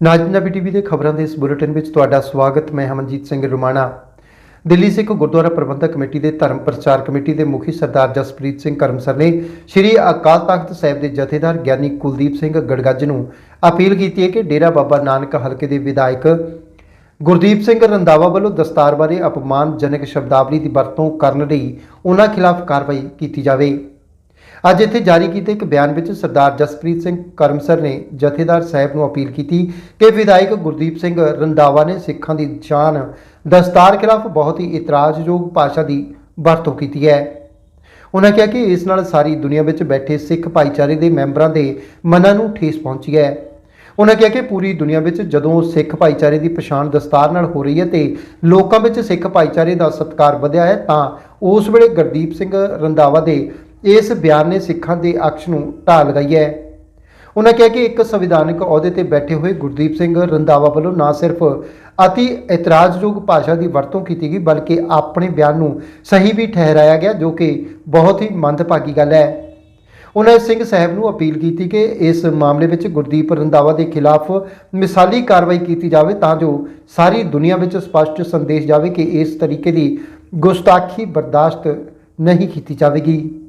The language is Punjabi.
ਨਾਜਨਬੀ ਟੀਵੀ ਦੇ ਖਬਰਾਂ ਦੇ ਇਸ ਬੁਲੇਟਿਨ ਵਿੱਚ ਤੁਹਾਡਾ ਸਵਾਗਤ, ਮੈਂ ਹਮਨਜੀਤ ਸਿੰਘ ਰੁਮਾਣਾ। ਦਿੱਲੀ ਸਿੱਖ ਗੁਰਦੁਆਰਾ ਪ੍ਰਬੰਧਕ ਕਮੇਟੀ ਦੇ ਧਰਮ ਪ੍ਰਚਾਰ ਕਮੇਟੀ ਦੇ ਮੁਖੀ ਸਰਦਾਰ ਜਸਪ੍ਰੀਤ ਸਿੰਘ ਕਰਮਸਰ ਨੇ ਸ੍ਰੀ ਅਕਾਲ ਤਖਤ ਸਾਹਿਬ ਦੇ ਜਥੇਦਾਰ ਗਿਆਨੀ ਕੁਲਦੀਪ ਸਿੰਘ ਗੜਗੱਜ ਨੂੰ ਅਪੀਲ ਕੀਤੀ ਹੈ ਕਿ ਡੇਰਾ ਬਾਬਾ ਨਾਨਕ ਹਲਕੇ ਦੇ ਵਿਧਾਇਕ ਗੁਰਦੀਪ ਸਿੰਘ ਰੰਦਾਵਾ ਵੱਲੋਂ ਦਸਤਾਰ ਬਾਰੇ ਅਪਮਾਨਜਨਕ ਸ਼ਬਦਾਵਲੀ ਦੀ ਵਰਤੋਂ ਕਰਨ ਲਈ ਉਹਨਾਂ ਖਿਲਾਫ ਕਾਰਵਾਈ ਕੀਤੀ ਜਾਵੇ। ਅੱਜ ਇੱਥੇ ਜਾਰੀ ਕੀਤੇ ਇੱਕ ਬਿਆਨ ਵਿੱਚ ਸਰਦਾਰ ਜਸਪ੍ਰੀਤ ਸਿੰਘ ਕਰਮਸਰ ਨੇ ਜਥੇਦਾਰ ਸਾਹਿਬ ਨੂੰ ਅਪੀਲ ਕੀਤੀ ਕਿ ਵਿਧਾਇਕ ਗੁਰਦੀਪ ਸਿੰਘ ਰੰਦਾਵਾ ਨੇ ਸਿੱਖਾਂ ਦੀ ਜਾਨ ਦਸਤਾਰ ਖਿਲਾਫ ਬਹੁਤ ਹੀ ਇਤਰਾਜ਼ਯੋਗ ਭਾਸ਼ਾ ਦੀ ਵਰਤੋਂ ਕੀਤੀ ਹੈ। ਉਹਨਾਂ ਕਿਹਾ ਕਿ ਇਸ ਨਾਲ ਸਾਰੀ ਦੁਨੀਆ ਵਿੱਚ ਬੈਠੇ ਸਿੱਖ ਭਾਈਚਾਰੇ ਦੇ ਮੈਂਬਰਾਂ ਦੇ ਮਨਾਂ ਨੂੰ ਠੇਸ ਪਹੁੰਚੀ ਹੈ। ਉਹਨਾਂ ਕਿਹਾ ਕਿ ਪੂਰੀ ਦੁਨੀਆ ਵਿੱਚ ਜਦੋਂ ਸਿੱਖ ਭਾਈਚਾਰੇ ਦੀ ਪਛਾਣ ਦਸਤਾਰ ਨਾਲ ਹੋ ਰਹੀ ਹੈ ਤੇ ਲੋਕਾਂ ਵਿੱਚ ਸਿੱਖ ਭਾਈਚਾਰੇ ਦਾ ਸਤਿਕਾਰ ਵਧਿਆ ਹੈ ਤਾਂ ਉਸ ਵੇਲੇ ਗੁਰਦੀਪ ਸਿੰਘ ਰੰਦਾਵਾ ਦੇ ਇਸ ਬਿਆਨ ਨੇ ਸਿੱਖਾਂ ਦੇ ਅਕਸ਼ ਨੂੰ ਢਾਹ ਲਗਾਈ ਹੈ। ਉਹਨਾਂ ਕਿਹਾ ਕਿ ਇੱਕ ਸੰਵਿਧਾਨਕ ਅਹੁਦੇ ਤੇ ਬੈਠੇ ਹੋਏ ਗੁਰਦੀਪ ਸਿੰਘ ਰੰਦਾਵਾ ਵੱਲੋਂ ਨਾ ਸਿਰਫ ਅਤੀ ਇਤਰਾਜ਼ਯੋਗ ਭਾਸ਼ਾ ਦੀ ਵਰਤੋਂ ਕੀਤੀ ਗਈ, ਬਲਕਿ ਆਪਣੇ ਬਿਆਨ ਨੂੰ ਸਹੀ ਵੀ ਠਹਿਰਾਇਆ ਗਿਆ, ਜੋ ਕਿ ਬਹੁਤ ਹੀ ਮੰਦਭਾਗੀ ਗੱਲ ਹੈ। ਉਹਨਾਂ ਸਿੰਘ ਸਾਹਿਬ ਨੂੰ ਅਪੀਲ ਕੀਤੀ ਕਿ ਇਸ ਮਾਮਲੇ ਵਿੱਚ ਗੁਰਦੀਪ ਰੰਦਾਵਾ ਦੇ ਖਿਲਾਫ ਮਿਸਾਲੀ ਕਾਰਵਾਈ ਕੀਤੀ ਜਾਵੇ, ਤਾਂ ਜੋ ਸਾਰੀ ਦੁਨੀਆ ਵਿੱਚ ਸਪਸ਼ਟ ਸੰਦੇਸ਼ ਜਾਵੇ ਕਿ ਇਸ ਤਰੀਕੇ ਦੀ ਗੁਸਤਾਖੀ ਬਰਦਾਸ਼ਤ ਨਹੀਂ ਕੀਤੀ ਜਾਵੇਗੀ।